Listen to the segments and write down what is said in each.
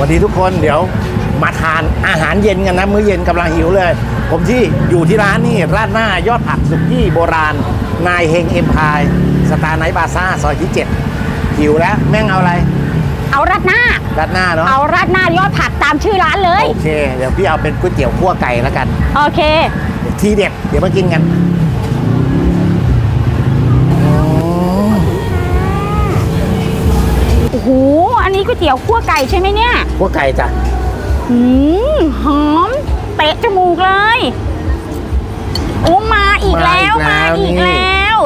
วัสดีทุกคนเดี๋ยวมาทานอาหารเย็นกันนะ มื้อเย็นกำลังหิวเลย ผมที่อยู่ที่ร้านนี่ราดหน้ายอดผักสุกี้โบราณ นายเฮงเอ็มพายสตาร์ไนท์บาซ่าซอยที่ 7 หิวแล้ว แม่งเอาอะไร เอาราดหน้า ราดหน้าเนาะเอาราดหน้ายอดผักตามชื่อร้านเลย โอเค เดี๋ยวพี่เอาเป็นก๋วยเตี๋ยวคั่วไก่แล้วกัน โอเค ทีเด็ดเดี๋ยวมากินกันอืม โอ้โห อั นนี้ก๋วยเตี๋ยวคั่วไก่ใช่ไหมเนี่ยคั่วไก่จ้ะอืมหอมเตะจมูกเลย โอ้มาอีกแล้วมาอีกแล้ว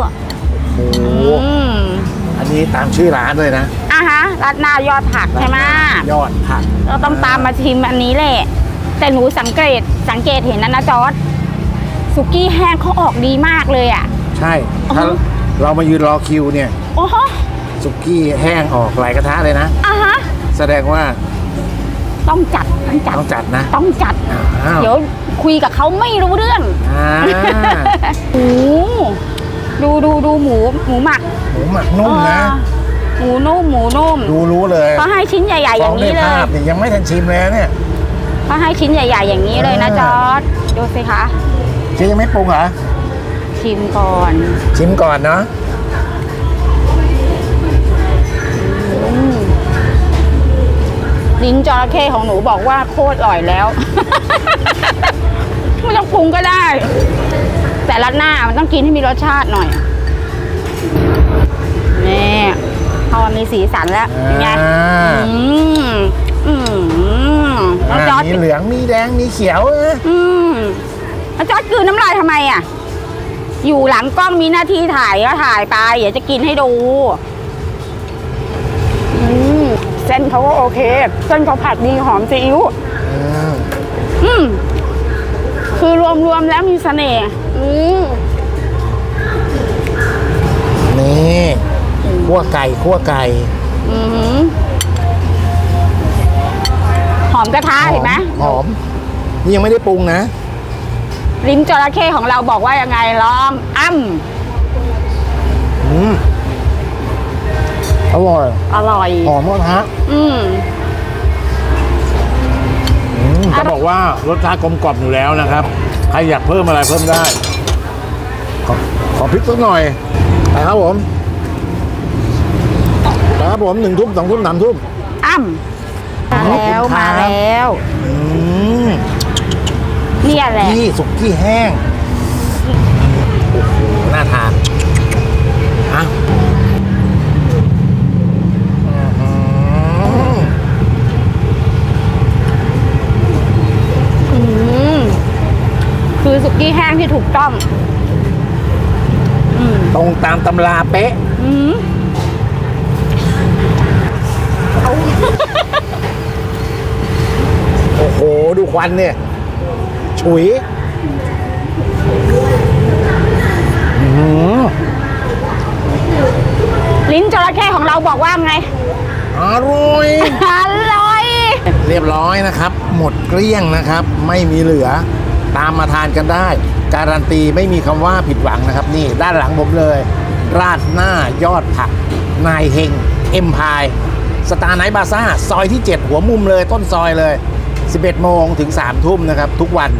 โอ้โหอืมอันนี้ตามชื่อร้านเลยนะอะฮะราดหน้ายอดผักใช่ไหมยอดผัก เราต้องตามมาชิมอันนี้แหละ แต่หนูสังเกตสังเกตเห็นนะนะจอร์ดสุกี้แห้งเขาออกดีมากเลยอะ ใช่ถ้าอือฮึเรามายืนรอคิวเนี่ย โอ้โห สุกี้แห้งออกหลายกระทะเลยนะ อะฮะ แสดงว่าต้องจัดต้องจัด ต้องจัดนะ ต้องจัด อ้าว เดี๋ยวคุยกับเขาไม่รู้เรื่องอ่าโอ้ดูดูดูหมูหมูหมักหมูหมักนุ่มนะ เออหมูนุ่มหมูนุ่มดูรู้เลยเขาให้ชิ้นใหญ่ ๆอฟ้อย่างงในนี้เลภายพเนี่ยยังไม่ทันชิมเลยนะเนี่ย เขาให้ชิ้นใหญ่ ๆ อย่างนี้เลยนะอ่าจอร์ดดูสิคะเจ๊ยังไม่ปรุงเหรอชิมก่อนชิมก่อนเนาะ ลิ้นจระเข้ของหนูบอกว่าโคตรอร่อยแล้ว ไม่ต้องปรุงก็ได้ แต่ละหน้ามันต้องกินให้มีรสชาติหน่อย นี่พอมันมีสีสันแล้วเป็นไงอ่าอืมอืมแล้วจออ่าร์ดมีเหลืองมีแดงมีเขียวเอออืมแล้วจอร์ดกลืนน้ำลายทำไมอะ อยู่หลังกล้องมีหน้าที่ถ่ายก็ถ่ายไป เดี๋ยวจะกินให้ดู เส้นเขาก็โอเคเส้นเขาผัดดีหอมซีอิ๊วอืมอืมคือรวมๆแล้วมีเสน่ห์อืมนี่คั่วไก่คั่วไก่อือหือหอมกระทะเห็นไหมหอม นี่ยังไม่ได้ปรุงนะ ลิ้นจระเข้ของเราบอกว่ายังไงลองอ้ำ อร่อย อร่อย หอมกระทะอืมอืมอร่อยจะบอกว่ารสชาติกลมกล่อมอยู่แล้วนะครับ ใครอยากเพิ่มอะไรเพิ่มได้ ขอขอพริกสักหน่อยไปครับผมไปครับผมหนึ่งทุ่มสองทุ่มสามทุ่ม อ้ำมาแล้วขอบคุณครับ มาแล้ว อืมเนี่ยแหละ นี่สุกี้แห้ง โอ้โห น่าทานอะอื้อหือ อืมคือ สุกี้แห้งที่ถูกต้องอืมตรงตามตำราเป๊ะ อืมโอ้โห ดูควันเนี่ย ฉุยอื้อหือลิ้นจระเข้ของเราบอกว่าไง อร่อย อร่อย เรียบร้อยนะครับ หมดเกลี้ยงนะครับ ไม่มีเหลือ ตามมาทานกันได้ การันตีไม่มีคำว่าผิดหวังนะครับ นี่ด้านหลังผมเลย ราดหน้ายอดผัก นายเฮงเอ็มพายสตาร์ไนท์บาซ่าซอยที่ 7 หัวมุมเลยต้นซอยเลย 11 โมงถึง 3 ทุ่มนะครับ ทุกวัน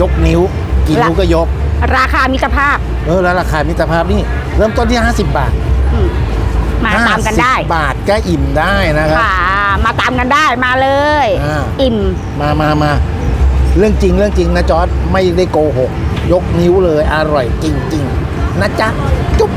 ยกนิ้วกินนิ้วก็ยก ราคามิตรภาพ เออ แล้วราคามิตรภาพนี่ เริ่มต้นที่ 50 บาทอืมมาตามกันได้50บาทก็อิ่มได้นะครับค่ะมาตามกันได้มาเลยอ่าอิ่ม มามามา เรื่องจริงเรื่องจริงนะจอร์ดไม่ได้โกหก ยกนิ้วเลยอร่อยจริง ๆ นะจ๊ะ จุ๊บ